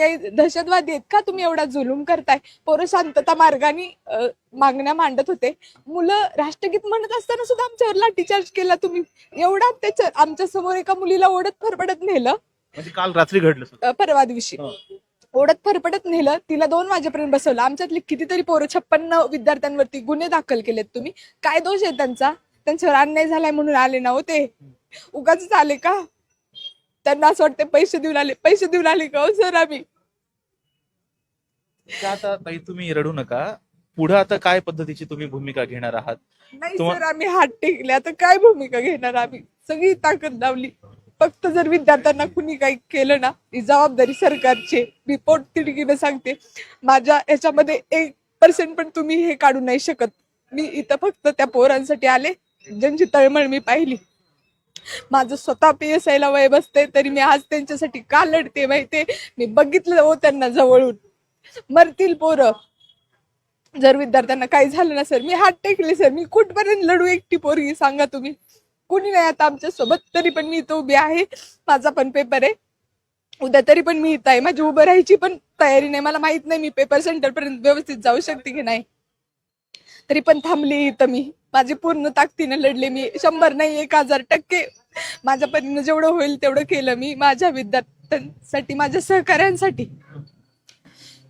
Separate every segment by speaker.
Speaker 1: काही दहशतवादी आहेत का तुम्ही एवढा जुलूम करताय? पोरं शांतता मार्गाने मागण्या मांडत होते. मुलं राष्ट्रगीत म्हणत असताना सुद्धा आमच्यावर लाठीचार्ज केला तुम्ही. एवढा त्याच्या आमच्यासमोर एका मुलीला ओढत फरफडत नेलं.
Speaker 2: म्हणजे काल रात्री घडलं
Speaker 1: परवा दिवशी. ओढत फरफडत नेलं. तिला दोन वाजेपर्यंत बसवलं. आमच्यातले कितीतरी पोरं छप्पन्न विद्यार्थ्यांवरती गुन्हे दाखल केलेत तुम्ही. काय दोष आहे त्यांचा? त्यांच्यावर अन्याय झालाय म्हणून आले ना हो ते. उगाच आले का? त्यांना असं वाटतं पैसे देऊन आले पैसे देऊन आले का हो सर आम्ही?
Speaker 2: तर आता ताई तुम्ही रडू नका. पुढे आता काय पद्धतीची तुम्ही भूमिका घेणार आहात?
Speaker 1: नाही
Speaker 2: तुम्हा-
Speaker 1: सर आम्ही हात टेकले. आता काय भूमिका घेणार आम्ही? सगळी ताकद लावली. फक्त जर विद्यार्थ्यांना कुणी काही केलं ना ही जबाबदारी सरकारची मी तिडकीनं सांगते. माझ्या याच्यामध्ये एक पर्सेंट पण तुम्ही हे काढू नाही शकत. मी इथं फक्त त्या पोरांसाठी आले. ज्यांची तळमळ मी पाहिली. माझं स्वतः पी एस आयला वय बसते तरी मी आज त्यांच्यासाठी का लढते माहिती मी बघितलं हो त्यांना जवळून. मरतील पोरं. जर विद्यार्थ्यांना काही झालं ना सर मी हात टेकले सर. मी कुठपर्यंत लढू एकटी पोरगी सांगा तुम्ही? कुणी नाही आता आमच्यासोबत तरी पण मी इथं उभी आहे. माझा पण पेपर आहे. उद्या तरी पण मी इथं आहे. माझी उभं राहायची पण तयारी नाही. मला माहीत नाही मी पेपर सेंटर पर्यंत व्यवस्थित जाऊ शकते की नाही. तरी पण थांबली इथं मी. माझी पूर्ण ताकदीनं लढले मी. शंभर नाही एक हजार टक्के माझ्या परीनं जेवढं होईल तेवढं केलं मी माझ्या विद्यार्थ्यांसाठी माझ्या सहकाऱ्यांसाठी.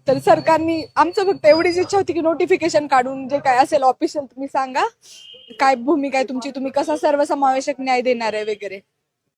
Speaker 1: तर सरकारनी आमचं फक्त एवढीच इच्छा होती की नोटिफिकेशन काढून जे काय असेल ऑफिशियल तुम्ही सांगा. काय भूमिका आहे तुमची तुम्ही कसा सर्वसमावेशक न्याय देणार आहे वगैरे.